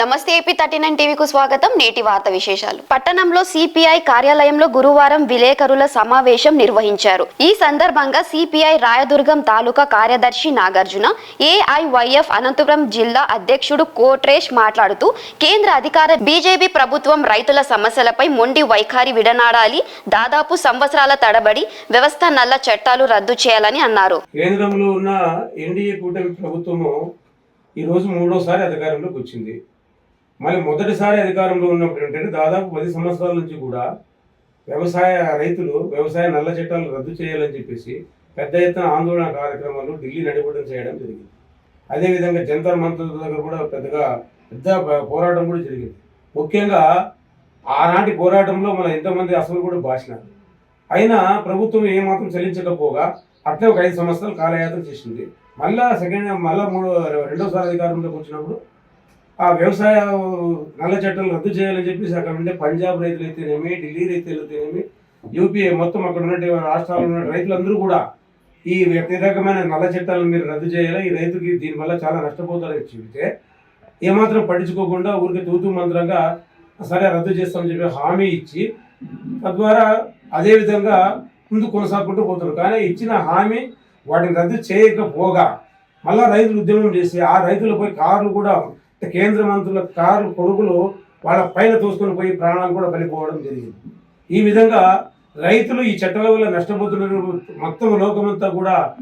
నమస్తే AP thirty nine టీవీకు స్వాగతం. నేటి వార్త విశేషాలు. పట్టణంలో సిపిఐ కార్యాలయంలో గురువారం విలేకరుల సమావేశం నిర్వహించారు. ఈ సందర్భంగా సిపిఐ రాయదుర్గం తాలూకా కార్యదర్శి నాగార్జున ఏఐవైఎఫ్ అనంతపురం జిల్లా అధ్యక్షుడు కోట్రేష్ మాట్లాడుతూ కేంద్ర అధికార బీజేపీ ప్రభుత్వం రైతుల సమస్యలపై మొండి వైఖరి విడనాడాలి దాదాపు సంవత్సరాల తడబడి వ్యవస్థ నల్ల చట్టాలు రద్దు చేయాలని అన్నారు. కేంద్రంలో ఉన్న ఎన్డీఏ కూటమి ప్రభుత్వము ఈరోజు మూడోసారి అధికారంలోకి వచ్చింది. మళ్ళీ మొదటిసారి అధికారంలో ఉన్నప్పుడు ఏంటంటే దాదాపు పది సంవత్సరాల నుంచి కూడా వ్యవసాయ రైతులు వ్యవసాయ నల్ల చట్టాలు రద్దు చేయాలని చెప్పేసి పెద్ద ఎత్తున ఆందోళన కార్యక్రమాలు ఢిల్లీ నడిపడం చేయడం జరిగింది. అదేవిధంగా జంతర్ మంత్రుల దగ్గర కూడా పెద్దగా పెద్ద పోరాటం కూడా జరిగింది. ముఖ్యంగా ఆనాటి పోరాటంలో మన ఎంతోమంది అసలు కూడా భాషినారు అయినా ప్రభుత్వం ఏమాత్రం చెల్లించకపోగా అట్లే ఒక ఐదు సంవత్సరాలు కాలయాత్ర చేసింది. మళ్ళా సెకండ్ మళ్ళా మూడో రెండోసారి అధికారంలోకి వచ్చినప్పుడు ఆ వ్యవసాయ నల్ల చట్టాలు రద్దు చేయాలని చెప్పేసి అక్కడ ఉండే పంజాబ్ రైతులు అయితేనేమి ఢిల్లీ రైతులు అయితేనేమి యూపీ మొత్తం అక్కడ ఉన్నటువంటి రాష్ట్రాల్లో ఉన్న రైతులందరూ కూడా ఈ వ్యతిరేకమైన నల్ల చట్టాలను మీరు రద్దు చేయాలి? ఈ రైతుకి దీనివల్ల చాలా నష్టపోతారని చెబితే ఏమాత్రం పట్టించుకోకుండా ఊరికి తూతూ మంత్రంగా సరే రద్దు చేస్తామని చెప్పి హామీ ఇచ్చి తద్వారా అదేవిధంగా ముందు కొనసాగుకుంటూ పోతారు కానీ ఇచ్చిన హామీ వాటిని రద్దు చేయకపోగా మళ్ళా రైతులు ఉద్యమం చేసి ఆ రైతులపై కార్లు కూడా కేంద్ర మంత్రుల కార్లు కొడుకులు వాళ్ళ పైన తోసుకొని పోయి ప్రాణాలు కూడా బలిపోవడం జరిగింది. ఈ విధంగా రైతులు ఈ చట్టాల వల్ల నష్టపోతున్నారు. మొత్తం లోకమంతా కూడా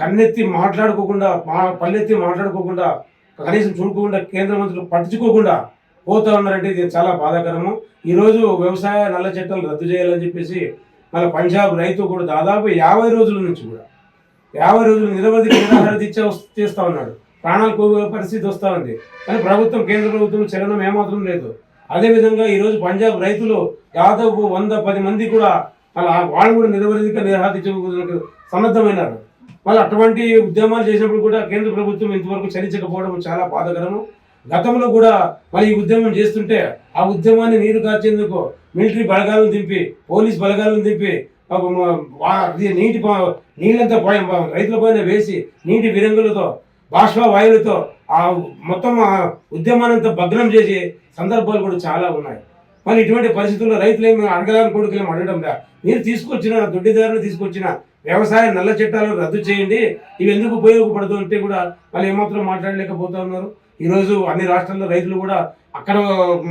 కన్నెత్తి మాట్లాడుకోకుండా మా- పల్లెత్తి మాట్లాడుకోకుండా కనీసం చూడకుండా కేంద్ర మంత్రులు పట్టించుకోకుండా పోతా ఉన్నారంటే ఇది చాలా బాధాకరము. ఈరోజు వ్యవసాయ నల్ల చట్టాలు రద్దు చేయాలని చెప్పేసి మన పంజాబ్ రైతు కూడా దాదాపు యాభై రోజుల నుంచి కూడా యాభై రోజులు నిరవధి నిరాహార దీక్ష చేస్తా ఉన్నాడు. ప్రాణాలు కోగే పరిస్థితి వస్తూ ఉంది. కానీ ప్రభుత్వం కేంద్ర ప్రభుత్వం చలనం ఏమాత్రం లేదు. అదేవిధంగా ఈరోజు పంజాబ్ రైతులు దాదాపు వంద పది మంది కూడా అలా వాళ్ళు కూడా నిరవధిక నిరాహార సన్నద్ధమైనారు. వాళ్ళు అటువంటి ఉద్యమాలు చేసినప్పుడు కూడా కేంద్ర ప్రభుత్వం ఇంతవరకు చలించకపోవడం చాలా బాధకరము. గతంలో కూడా మరి ఈ ఉద్యమం చేస్తుంటే ఆ ఉద్యమాన్ని నీరు కార్చేందుకు మిలిటరీ బలగాలను దింపి పోలీస్ బలగాలను దింపి నీటి నీళ్ళంతా రైతుల పైన వేసి నీటి విరంగులతో బాష్పవాయువులతో ఆ మొత్తం ఆ ఉద్యమానంతా భగ్నం చేసే సందర్భాలు కూడా చాలా ఉన్నాయి. మరి ఇటువంటి పరిస్థితుల్లో రైతులు ఏమి అడగడానికి కొడుకులు ఏమి అడగడం లే. మీరు తీసుకొచ్చిన దుడ్డిదారులు తీసుకొచ్చిన వ్యవసాయ నల్ల చట్టాలను రద్దు చేయండి. ఇవి ఎందుకు ఉపయోగపడదు అంటే కూడా వాళ్ళు ఏమాత్రం మాట్లాడలేకపోతా ఉన్నారు. ఈరోజు అన్ని రాష్ట్రాల్లో రైతులు కూడా అక్కడ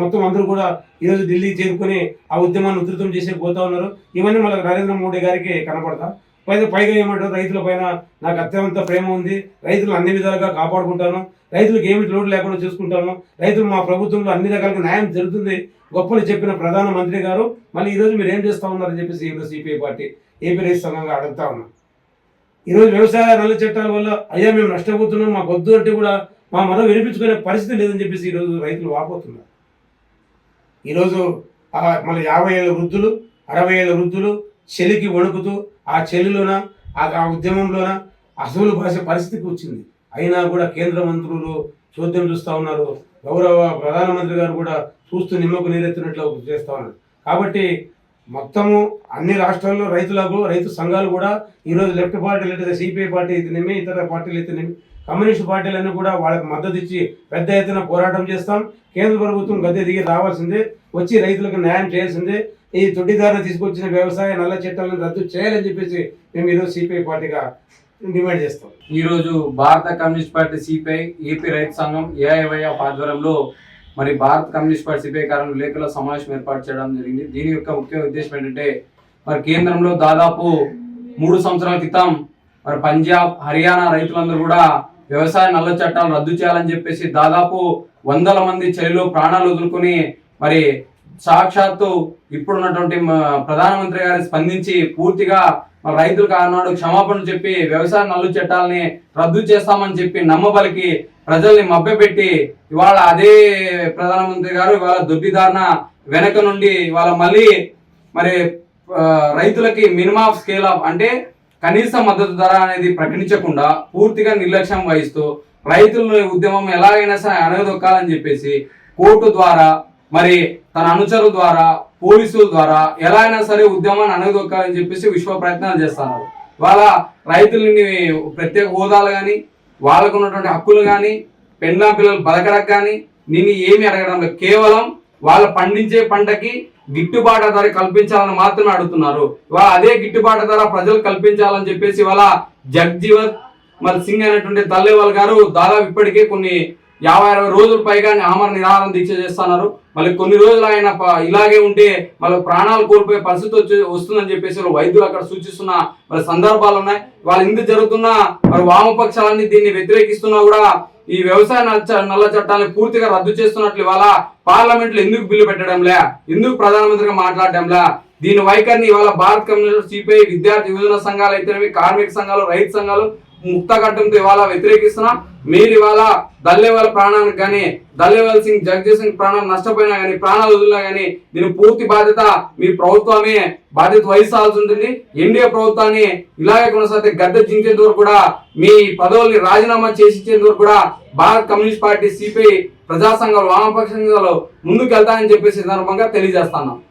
మొత్తం అందరూ కూడా ఈరోజు ఢిల్లీ చేరుకొని ఆ ఉద్యమాన్ని ఉధృతం చేసే పోతా ఉన్నారు. ఇవన్నీ మనకు నరేంద్ర మోడీ గారికి కనపడతా. పైగా పైగా ఏమంటారు? రైతుల పైన నాకు అత్యంత ప్రేమ ఉంది. రైతులు అన్ని విధాలుగా కాపాడుకుంటాను. రైతులకు ఏమి లోటు లేకుండా చూసుకుంటాను. రైతులు మా ప్రభుత్వంలో అన్ని రకాలుగా న్యాయం జరుగుతుంది గొప్పలు చెప్పిన ప్రధాన మంత్రి గారు. మళ్ళీ ఈరోజు మీరు ఏం చేస్తూ ఉన్నారని చెప్పేసి ఈరోజు సిపిఐ పార్టీ ఏపీ రైతు సంఘంగా అడుగుతా ఉన్నాం. ఈరోజు వ్యవసాయ నల్ల చట్టాల వల్ల అయ్యా మేము నష్టపోతున్నాం మాకు వద్దు అంటే కూడా మా మనం వినిపించుకునే పరిస్థితి లేదని చెప్పేసి ఈరోజు రైతులు వాపోతున్నారు. ఈరోజు మళ్ళీ మన యాభై ఏళ్ళ వృద్ధులు అరవై ఏళ్ళ వృద్ధులు చలికి వణుకుతూ ఆ చలిలోన ఆ ఉద్యమంలోన అసలు భాష పరిస్థితికి వచ్చింది. అయినా కూడా కేంద్ర మంత్రులు చోద్యం చూస్తూ ఉన్నారు. గౌరవ ప్రధానమంత్రి గారు కూడా చూస్తూ నిమ్మకు నీరెత్తినట్లు చేస్తూ ఉన్నారు. కాబట్టి మొత్తము అన్ని రాష్ట్రాల్లో రైతులకు రైతు సంఘాలు కూడా ఈరోజు లెఫ్ట్ పార్టీలు అయితే సిపిఐ పార్టీ అయితేనేమి ఇతర పార్టీలు అయితేనేమి కమ్యూనిస్ట్ పార్టీలన్నీ కూడా వాళ్ళకి మద్దతు ఇచ్చి పెద్ద ఎత్తున పోరాటం చేస్తాం. కేంద్ర ప్రభుత్వం గద్దె దిగి రావాల్సిందే. వచ్చి రైతులకు న్యాయం చేయాల్సిందే. ఈ తొట్టిదారులు తీసుకొచ్చిన వ్యవసాయ నల్ల చట్టాలను రద్దు చేయాలని చెప్పేసి మేము ఈరోజు సిపిఐ పార్టీగా డిమాండ్ చేస్తాం. ఈ రోజు భారత కమ్యూనిస్ట్ పార్టీ సిపిఐ ఏపీ రైతు సంఘం ఏఐవైఎఫ్ ఆధ్వర్యంలో మరి భారత కమ్యూనిస్ట్ పార్టీ సిపిఐ కారణం లేఖలో సమావేశం ఏర్పాటు చేయడం జరిగింది. దీని యొక్క ముఖ్య ఉద్దేశం ఏంటంటే మరి కేంద్రంలో దాదాపు మూడు సంవత్సరాల క్రితం మరి పంజాబ్ హర్యానా రైతులందరూ కూడా వ్యవసాయ నల్ల చట్టాలు రద్దు చేయాలని చెప్పేసి దాదాపు వందల మంది చలిలో ప్రాణాలు వదులుకొని మరి సాక్షాత్తు ఇప్పుడున్నటువంటి ప్రధానమంత్రి గారు స్పందించి పూర్తిగా రైతులకు ఆనాడు క్షమాపణ చెప్పి వ్యవసాయ నల్లు చట్టాలని రద్దు చేస్తామని చెప్పి నమ్మబలికి ప్రజల్ని మభ్యపెట్టి ఇవాళ అదే ప్రధానమంత్రి గారు ఇవాళ దొడ్డిదారిన వెనక నుండి ఇవాళ మళ్ళీ మరి రైతులకి మినిమం స్కేల్ ఆఫ్ అంటే కనీస మద్దతు ధర అనేది ప్రకటించకుండా పూర్తిగా నిర్లక్ష్యం వహిస్తూ రైతుల ఉద్యమం ఎలాగైనా సరే అణగదొక్కాలని చెప్పేసి కోర్టు ద్వారా మరి తన అనుచరుల ద్వారా పోలీసుల ద్వారా ఎలా అయినా సరే ఉద్యమాన్ని అణగదొక్కాలని చెప్పేసి విశ్వ ప్రయత్నాలు చేస్తున్నారు. వాళ్ళ రైతులని ప్రత్యేక హోదాలు కానీ వాళ్ళకు ఉన్నటువంటి హక్కులు కానీ పెన్నా పిల్లలు బతకడం కానీ నేను ఏమి అడగడం లేదు. కేవలం వాళ్ళు పండించే పంటకి గిట్టుబాటు ధర కల్పించాలని మాత్రమే అడుగుతున్నారు. ఇవాళ అదే గిట్టుబాటు ధర ప్రజలు కల్పించాలని చెప్పేసి ఇవాళ జగ్జీవన్ మరి సింగ్ అనేటువంటి తల్లేవాల్ గారు దాదాపు ఇప్పటికే కొన్ని యాభై అరవై రోజుల పైగా ఆమర నిరాహారం దీక్ష చేస్తున్నారు. మళ్ళీ కొన్ని రోజులు ఆయన ప- ఇలాగే ఉంటే మళ్ళీ ప్రాణాలు కోల్పోయే పరిస్థితి వచ్చి వస్తుందని చెప్పేసి వైద్యులు అక్కడ సూచిస్తున్న మరి సందర్భాలు ఉన్నాయి. వాళ్ళు ఇందుకు జరుగుతున్న మరి వామపక్షాలన్నీ దీన్ని వ్యతిరేకిస్తున్నా కూడా ఈ వ్యవసాయ నల్ల చట్టాన్ని పూర్తిగా రద్దు చేస్తున్నట్లు ఇవాళ పార్లమెంట్లో ఎందుకు బిల్లు పెట్టడంలే? ఎందుకు ప్రధానమంత్రిగా మాట్లాడడంలే? దీని వైఖరిని ఇవాళ భారత కమ్యూనిస్ట్ సిపిఐ విద్యార్థి యువజన సంఘాలు అయితేనేవి కార్మిక సంఘాలు రైతు సంఘాలు ముక్త ఇవాళ వ్యతిరేకిస్తున్నాం. మీరు ఇవాళ దల్లేవాళ్ళ ప్రాణానికి కానీ దల్లేవాల్ సింగ్ జగదీష్ సింగ్ ప్రాణాలు నష్టపోయినా కానీ ప్రాణాలు వదిలినా కానీ దీని పూర్తి బాధ్యత మీ ప్రభుత్వమే బాధ్యత వహించాల్సి ఉంటుంది. ఎన్డీఏ ప్రభుత్వాన్ని ఇలాగే కొనసాగితే గద్దె దించేంత వరకు కూడా మీ పదవుల్ని రాజీనామా చేసి వరకు కూడా భారత కమ్యూనిస్ట్ పార్టీ సిపిఐ ప్రజాసంఘాలు వామపక్ష సంఘాలు ముందుకు వెళ్తానని చెప్పేసి సందర్భంగా తెలియజేస్తున్నాం.